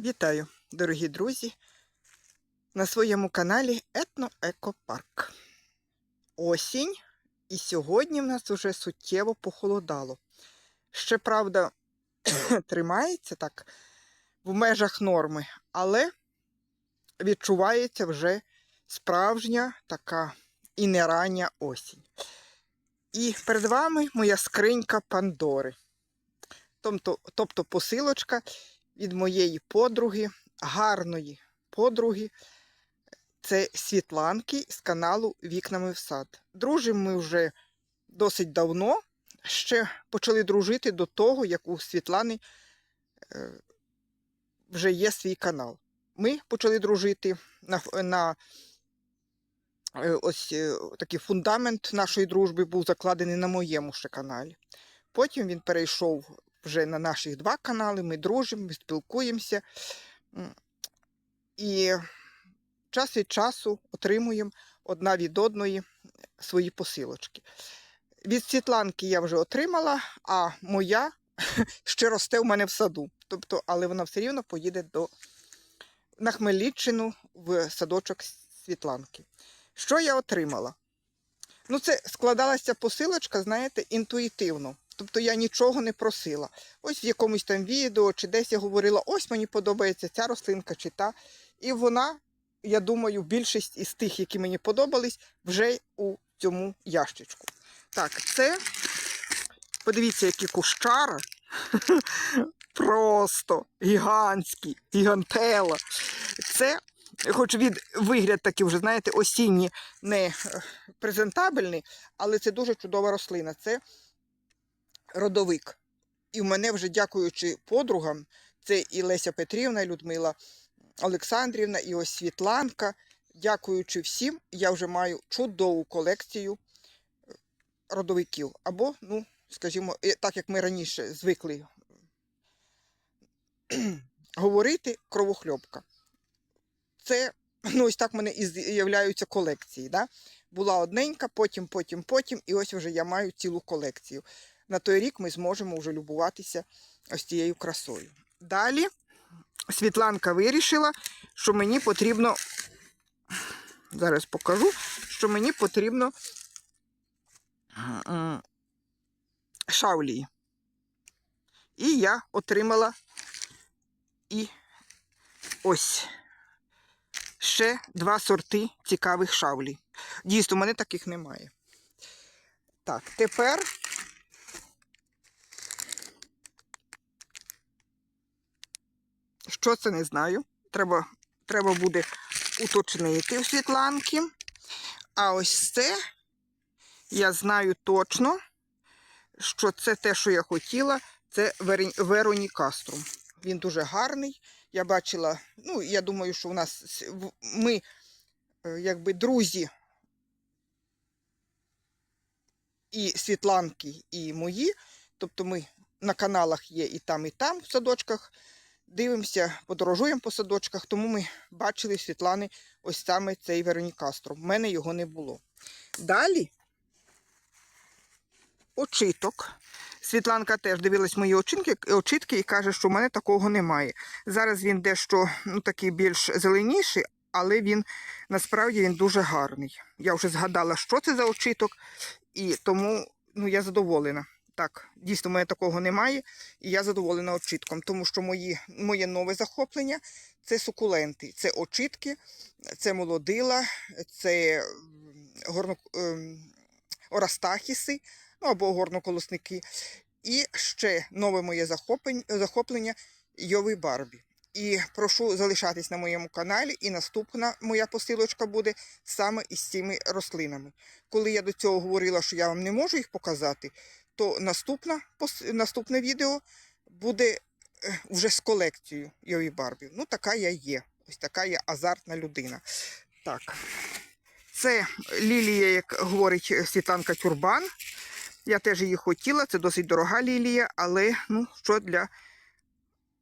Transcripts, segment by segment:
Вітаю, дорогі друзі, на своєму каналі Етно-Екопарк. Осінь, і сьогодні в нас вже суттєво похолодало. Ще, правда, тримається так в межах норми, але відчувається вже справжня така і не рання осінь. І перед вами моя скринька Пандори. Тобто, тобто посилочка від моєї подруги, гарної подруги. Це Світланки з каналу Вікнами в сад. Дружимо ми вже досить давно. Ще почали дружити до того, як у Світлани е, вже є свій канал. Ми почали дружити на, на е, ось е, такий фундамент нашої дружби був закладений на моєму ще каналі. Потім він перейшов вже на наших два канали, ми дружимо, ми спілкуємося. І час від часу отримуємо одна від одної свої посилочки. Від Світланки я вже отримала, а моя ще росте у мене в саду. Тобто, але вона все рівно поїде до, на Хмельниччину в садочок Світланки. Що я отримала? Ну, це складалася посилочка, знаєте, інтуїтивно. Тобто я нічого не просила. Ось в якомусь там відео чи десь я говорила, ось мені подобається ця рослинка чи та. І вона, я думаю, більшість із тих, які мені подобались, вже у цьому ящичку. Так, це, подивіться, які кущара. Просто гігантські, гігантела. Це, хоч від вигляд такий вже, знаєте, осінні, не е, презентабельний, але це дуже чудова рослина. Це родовик. І в мене вже, дякуючи подругам, це і Леся Петрівна, і Людмила Олександрівна, і ось Світланка. Дякуючи всім, я вже маю чудову колекцію е, родовиків. Або, ну, скажімо, е, так як ми раніше звикли говорити, кровохльопка. Це, ну, ось так в мене і з'являються колекції. Да? Була одненька, потім, потім, потім, і ось вже я маю цілу колекцію на той рік ми зможемо вже любуватися ось цією красою. Далі Світланка вирішила, що мені потрібно, зараз покажу, що мені потрібно м, шаулії. І я отримала і ось ще два сорти цікавих шаулій. Дійсно, у мене таких немає. Так, тепер Що це не знаю. Треба, треба буде уточнити в Світланки. А ось це я знаю точно, що це те, що я хотіла, це Верон- Веронікаструм. Він дуже гарний. Я бачила, ну, я думаю, що у нас ми, е, якби друзі, і Світланки, і мої. Тобто ми на каналах є і там, і там в садочках дивимося, подорожуємо по садочках, тому ми бачили Світлани ось саме цей Веронікастро. В мене його не було. Далі очиток. Світланка теж дивилась мої очинки, очитки і каже, що в мене такого немає. Зараз він дещо ну, такий більш зеленіший, але він насправді він дуже гарний. Я вже згадала, що це за очиток, і тому ну, я задоволена. Так, дійсно, в мене такого немає, і я задоволена очитком, тому що мої, моє нове захоплення це сукуленти, це очитки, це молодила, це горно, ем, орастахіси, ну або горноколосники. І ще нове моє захоплення, захоплення Йовий Барбі. І прошу залишатись на моєму каналі, і наступна моя посилочка буде саме із цими рослинами. Коли я до цього говорила, що я вам не можу їх показати, то наступна, наступне відео буде е, вже з колекцією Йові Барбі. Ну, така я є. Ось така я азартна людина. Так. Це лілія, як говорить Світланка Тюрбан. Я теж її хотіла, це досить дорога лілія, але ну, що для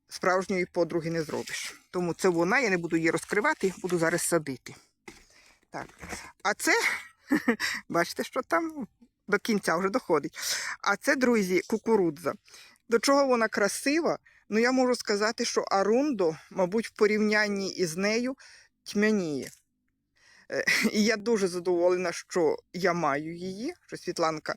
справжньої подруги не зробиш. Тому це вона, я не буду її розкривати, буду зараз садити. Так. А це, бачите, що там до кінця вже доходить. А це, друзі, кукурудза. До чого вона красива? Ну, я можу сказати, що Арундо, мабуть, в порівнянні із нею тьмяніє. Е, І я дуже задоволена, що я маю її, що Світланка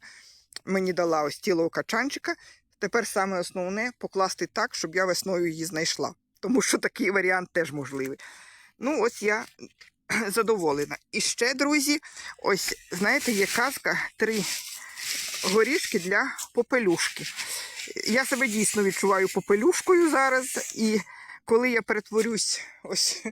мені дала ось тілого качанчика. Тепер саме основне покласти так, щоб я весною її знайшла. Тому що такий варіант теж можливий. Ну, ось я задоволена. І ще, друзі, ось, знаєте, є казка три горішки для попелюшки. Я себе дійсно відчуваю попелюшкою зараз, і коли я перетворюсь ось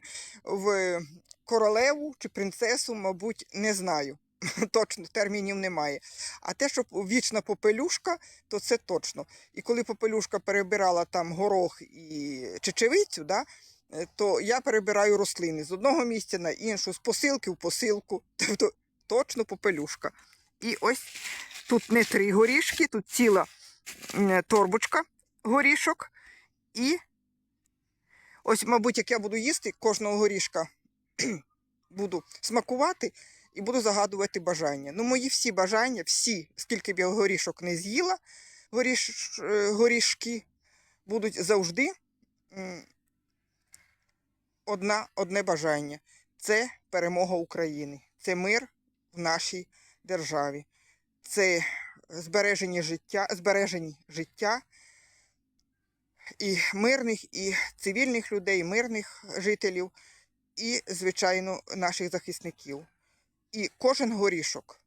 в королеву чи принцесу, мабуть, не знаю. Точно термінів немає. А те, що вічна попелюшка, то це точно. І коли попелюшка перебирала там горох і чечевицю, да, то я перебираю рослини з одного місця на іншу, з посилки в посилку. Тобто точно попелюшка. І ось тут не три горішки, тут ціла торбочка горішок. І ось, мабуть, як я буду їсти, кожного горішка буду смакувати і буду загадувати бажання. Ну, мої всі бажання, всі, скільки б я горішок не з'їла, горіш, е, горішки будуть завжди одна, одне бажання. Це перемога України, це мир в нашій державі, це збереження життя, збереження життя і мирних, і цивільних людей, мирних жителів, і, звичайно, наших захисників. І кожен горішок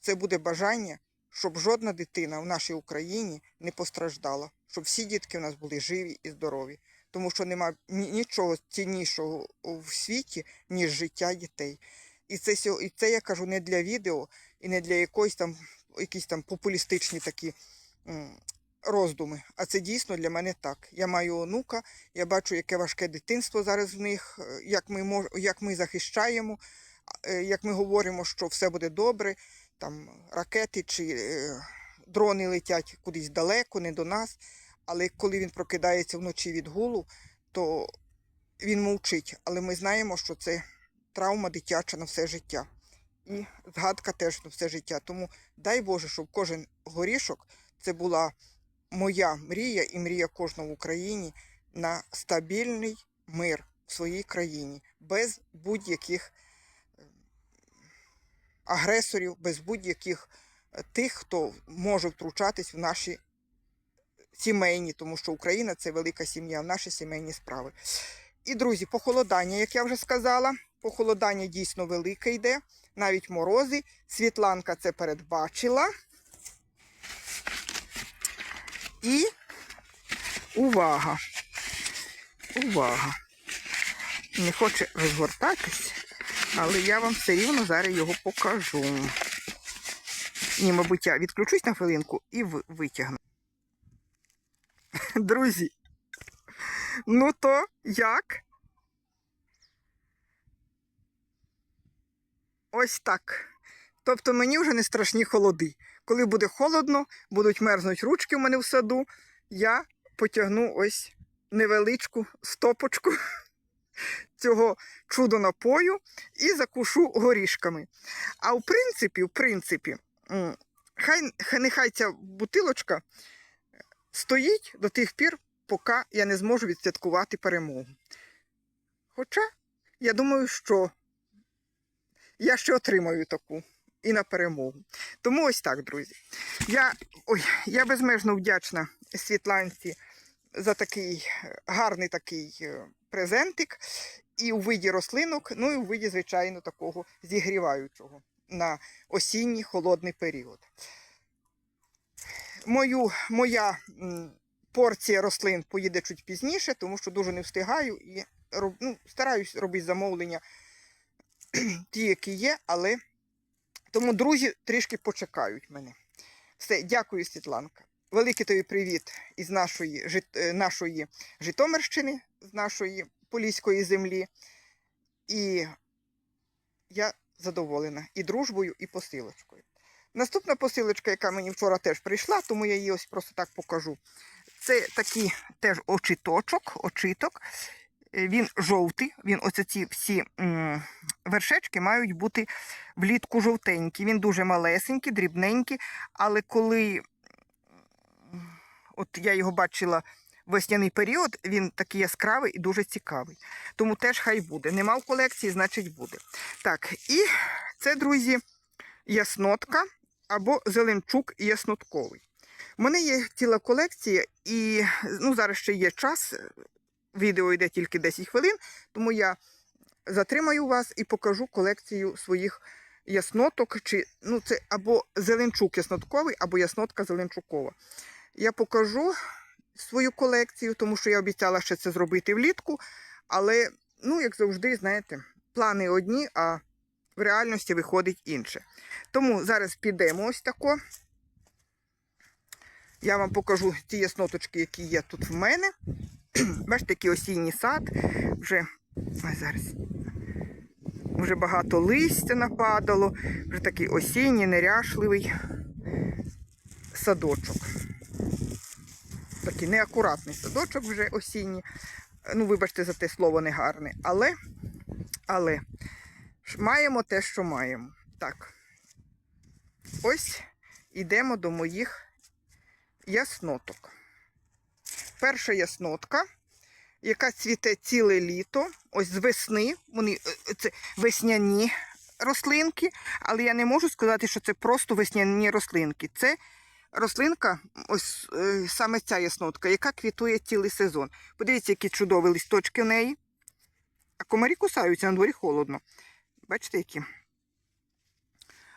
це буде бажання, щоб жодна дитина в нашій Україні не постраждала, щоб всі дітки в нас були живі і здорові. Тому що нема нічого ціннішого в світі, ніж життя дітей. І це, і це я кажу не для відео і не для якоїсь там якісь там популістичні такі роздуми. А це дійсно для мене так. Я маю онука, я бачу, яке важке дитинство зараз в них, е, як ми мож, як ми захищаємо, е, як ми говоримо, що все буде добре, там ракети чи е, дрони летять кудись далеко, не до нас. Але коли він прокидається вночі від гулу, то він мовчить. Але ми знаємо, що це травма дитяча на все життя. І згадка теж на все життя. Тому дай Боже, щоб кожен горішок це була моя мрія і мрія кожного в Україні на стабільний мир в своїй країні, без будь-яких е, агресорів, без будь-яких е, тих, хто може втручатись в наші сімейні, тому що Україна це велика сім'я, наші сімейні справи. І, друзі, похолодання, як я вже сказала, похолодання дійсно велике йде, навіть морози. Світланка це передбачила. І увага! Увага! Не хоче розгортатись, але я вам все рівно зараз його покажу. Ні, мабуть, я відключусь на хвилинку і витягну. Друзі, ну то як? Ось так. Тобто мені вже не страшні холоди. Коли буде холодно, будуть мерзнуть ручки в мене в саду, я потягну ось невеличку стопочку цього чудо напою і закушу горішками. А в принципі, в принципі, хай, хай нехай ця бутилочка стоїть до тих пір, поки я не зможу відсвяткувати перемогу. Хоча я думаю, що я ще отримаю таку і на перемогу. Тому ось так, друзі. Я, ой, я безмежно вдячна Світланці за такий е, гарний такий е, презентик. І у виді рослинок, ну і у виді, звичайно, такого зігріваючого на осінній холодний період. Мою, моя порція рослин поїде чуть пізніше, тому що дуже не встигаю і роб, ну, стараюсь робити замовлення ті, які є, але тому друзі трішки почекають мене. Все, дякую, Світланка. Великий тобі привіт із нашої, Жит- е, нашої Житомирщини, з нашої Поліської землі. І я задоволена і дружбою, і посилочкою. Наступна посилочка, яка мені вчора теж прийшла, тому я її ось просто так покажу. Це такий теж очіточок, очіток. Е, Він жовтий, він оце ці всі м, вершечки мають бути влітку жовтенькі. Він дуже малесенький, дрібненький, але коли от я його бачила весняний період він такий яскравий і дуже цікавий. Тому теж хай буде. Нема в колекції, значить буде. Так, і це, друзі, яснотка або зеленчук яснотковий. У мене є ціла колекція, і ну, зараз ще є час. Відео йде тільки 10 хвилин, тому я затримаю вас і покажу колекцію своїх ясноток. Чи, ну, це або зеленчук яснотковий, або яснотка зеленчукова. Я покажу свою колекцію, тому що я обіцяла ще це зробити влітку. Але, ну, як завжди, знаєте, плани одні, а в реальності виходить інше. Тому зараз підемо ось тако. Я вам покажу ті ясноточки, які є тут в мене. Бачите, який осінній сад. Вже ось зараз. Вже багато листя нападало, вже такий осінній, неряшливий садочок. Такий неакуратний садочок вже осінній. Ну, вибачте за те слово негарне. Але, але маємо те, що маємо. Так. Ось йдемо до моїх ясноток. Перша яснотка, яка цвіте ціле літо, ось з весни. Вони е, це весняні рослинки, але я не можу сказати, що це просто весняні рослинки. Це рослинка, ось е, саме ця яснотка, яка квітує цілий сезон. Подивіться, які чудові листочки в неї. А комарі кусаються на дворі холодно. Бачите, які?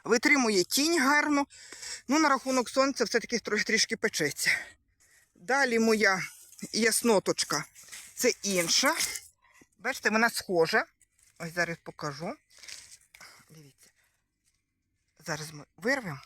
Витримує тінь гарно. Ну, на рахунок сонця все-таки трішки печеться. Далі моя ясноточка. Це інша. Бачите, вона схожа. Ось зараз покажу. Дивіться. Зараз ми вирвемо.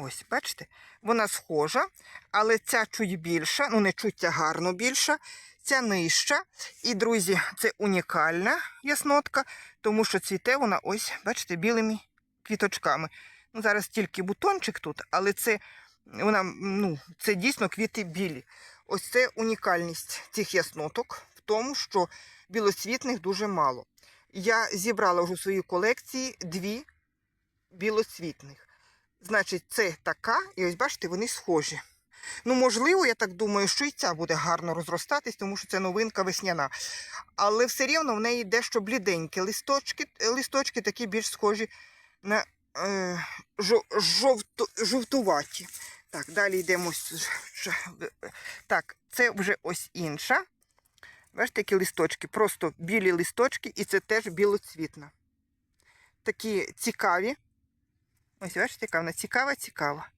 Ось, бачите, вона схожа, але ця чуть більша, ну не чуть а гарно більша, ця нижча. І, друзі, це унікальна яснотка, тому що цвіте вона ось, бачите, білими квіточками. Ну, зараз тільки бутончик тут, але це, вона, ну, це дійсно квіти білі. Ось це унікальність цих ясноток в тому, що білоцвітних дуже мало. Я зібрала вже у своїй колекції дві білоцвітних. Значить, це така, і ось бачите, вони схожі. Ну, можливо, я так думаю, що і ця буде гарно розростатись, тому що це новинка весняна. Але все рівно в неї дещо бліденькі листочки, листочки такі більш схожі на е, жов, жовту, жовтуваті. Так, далі йдемо. Так, це вже ось інша. Бачите, які листочки, просто білі листочки, і це теж білоцвітна. Такі цікаві. Ось бачите, яка вона цікава, цікава.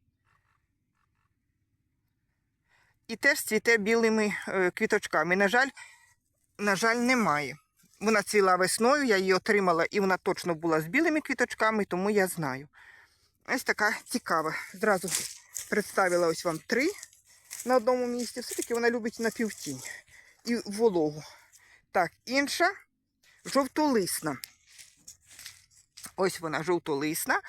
І теж цвіте білими е, квіточками. На жаль, на жаль, немає. Вона цвіла весною, я її отримала, і вона точно була з білими квіточками, тому я знаю. Ось така цікава. Зразу представила ось вам три на одному місці. Все-таки вона любить напівтінь і вологу. Так, інша жовтолисна. Ось вона жовтолисна.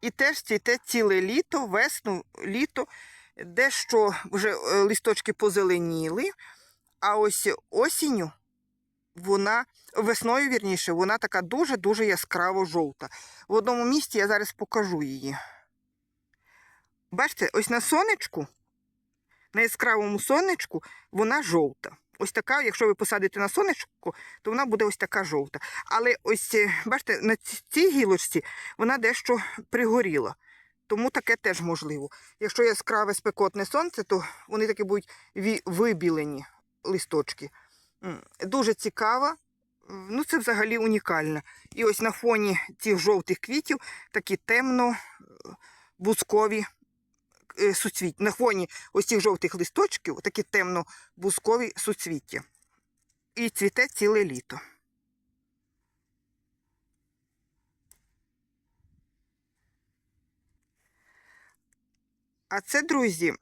І теж цвіте ціле літо, весну, літо, дещо вже е, листочки позеленіли, а ось осінню вона, весною, вірніше, вона така дуже-дуже яскраво жовта. В одному місці я зараз покажу її. Бачите, ось на сонечку, на яскравому сонечку, вона жовта. Ось така, якщо ви посадите на сонечку, то вона буде ось така жовта. Але ось, е, бачите, на цій гілочці вона дещо пригоріла. Тому таке теж можливо. Якщо яскраве спекотне сонце, то вони таки будуть вибілені листочки. Дуже цікава. Ну, це взагалі унікально. І ось на фоні цих жовтих квітів такі темно е, бузкові е, суцвіття. На фоні ось цих жовтих листочків такі темно-бузкові суцвіття. І цвіте ціле літо. А це, друзі,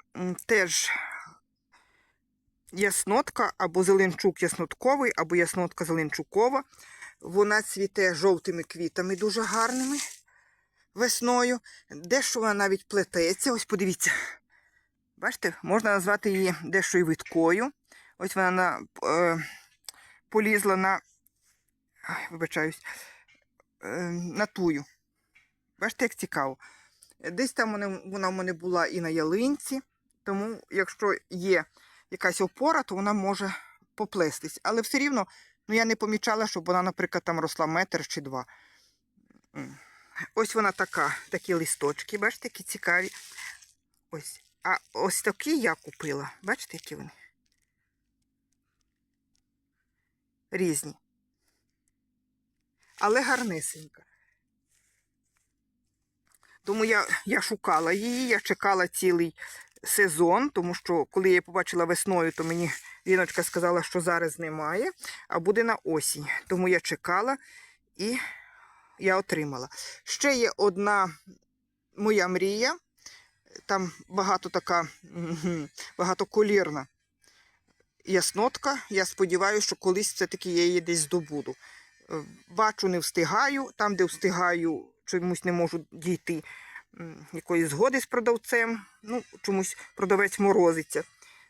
теж яснотка або зеленчук яснотковий, або яснотка зеленчукова. Вона цвіте жовтими квітами дуже гарними весною. Дещо вона навіть плететься. Ось подивіться. Бачите, можна назвати її дещо і виткою. Ось вона на, е, полізла на, ай, вибачаюсь, е, на тую. Бачите, як цікаво. Десь там вона, в мене була і на ялинці. Тому, якщо є якась опора, то вона може поплестись. Але все рівно ну, я не помічала, щоб вона, наприклад, там росла метр чи два. Ось вона така, такі листочки, бачите, які цікаві. Ось. А ось такі я купила. Бачите, які вони? Різні. Але гарнисенька. Тому я, я шукала її, я чекала цілий сезон, тому що коли я її побачила весною, то мені Ліночка сказала, що зараз немає, а буде на осінь. Тому я чекала і я отримала. Ще є одна моя мрія. Там багато така багатоколірна яснотка. Я сподіваюся, що колись все-таки я її десь здобуду. Е, Бачу, не встигаю. Там, де встигаю, чомусь не можу дійти якоїсь згоди з продавцем. Ну, чомусь продавець морозиться.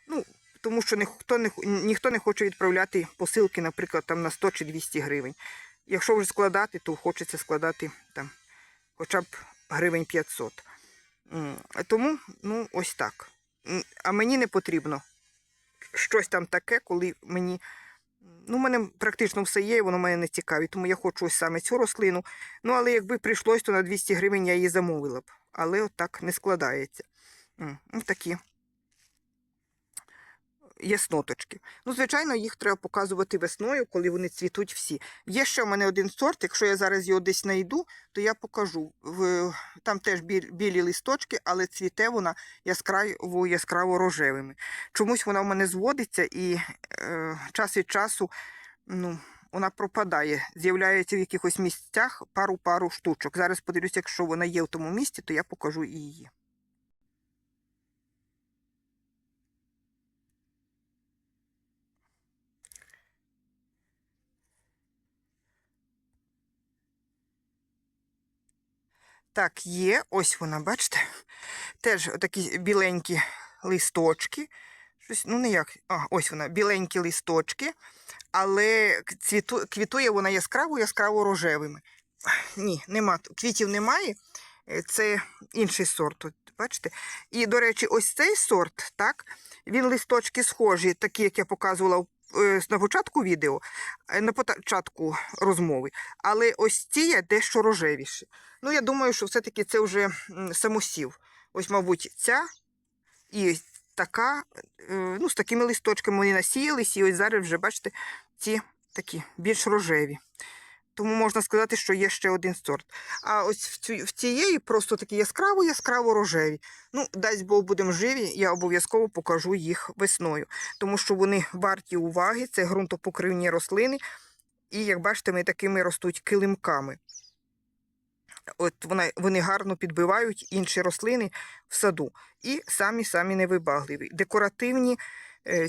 Ну, тому що ніхто не, ніхто не хоче відправляти посилки, наприклад, там на 100 чи 200 гривень. Якщо вже складати, то хочеться складати там хоча б гривень 500. Тому, ну, ось так. А мені не потрібно щось там таке, коли мені. Ну, в мене практично все є, воно мене не цікавить, тому я хочу ось саме цю рослину. Ну, але якби прийшлось, то на 200 гривень я її замовила б. Але от так не складається. Ось такі ясноточки. Ну, звичайно, їх треба показувати весною, коли вони цвітуть всі. Є ще в мене один сорт, якщо я зараз його десь знайду, то я покажу. Там теж білі листочки, але цвіте вона яскраво яскраво рожевими. Чомусь вона в мене зводиться і е, час від часу ну, вона пропадає. З'являється в якихось місцях пару-пару штучок. Зараз подивлюся, якщо вона є в тому місці, то я покажу і її. Так, є, ось вона, бачите? Теж такі біленькі листочки. Щось, ну не як. А, ось вона, біленькі листочки, але цвіту, квітує вона яскраво, яскраво рожевими. Ні, нема, квітів немає. Е, Це інший сорт. От, бачите? І, до речі, ось цей сорт, так, він листочки схожі, такі, як я показувала на початку відео, е, на початку розмови. Але ось ці є дещо рожевіші. Ну, я думаю, що все-таки це вже самосів. Ось, мабуть, ця і така, е, ну, з такими листочками вони насіялись, і ось зараз вже, бачите, ці такі більш рожеві. Тому можна сказати, що є ще один сорт. А ось в, цю, в цієї просто такі яскраво-яскраво рожеві. Ну, дасть Бог будемо живі, я обов'язково покажу їх весною, тому що вони варті уваги, це ґрунтопокривні рослини, і, як бачите, вони такими ростуть килимками. От вона, вони гарно підбивають інші рослини в саду. І самі-самі невибагливі. Декоративні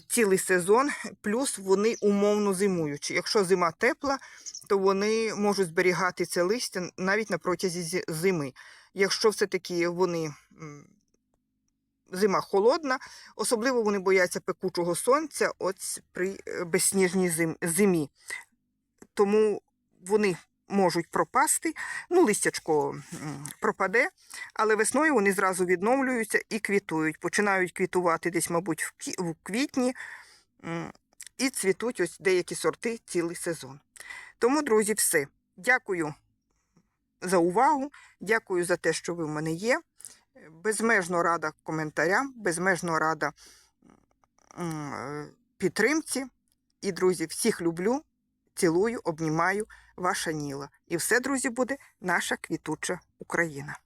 цілий сезон, плюс вони умовно зимуючі. Якщо зима тепла, то вони можуть зберігати це листя навіть на протязі зими. Якщо все-таки вони зима холодна, особливо вони бояться пекучого сонця от при е, безсніжній зимі. Тому вони можуть пропасти, ну, листячко пропаде, але весною вони зразу відновлюються і квітують. Починають квітувати десь, мабуть, в квітні і цвітуть ось деякі сорти цілий сезон. Тому, друзі, все. Дякую за увагу, дякую за те, що ви в мене є. Безмежно рада коментарям, безмежно рада е, підтримці. І, друзі, всіх люблю, цілую, обнімаю, ваша Ніла. І все, друзі, буде наша квітуча Україна.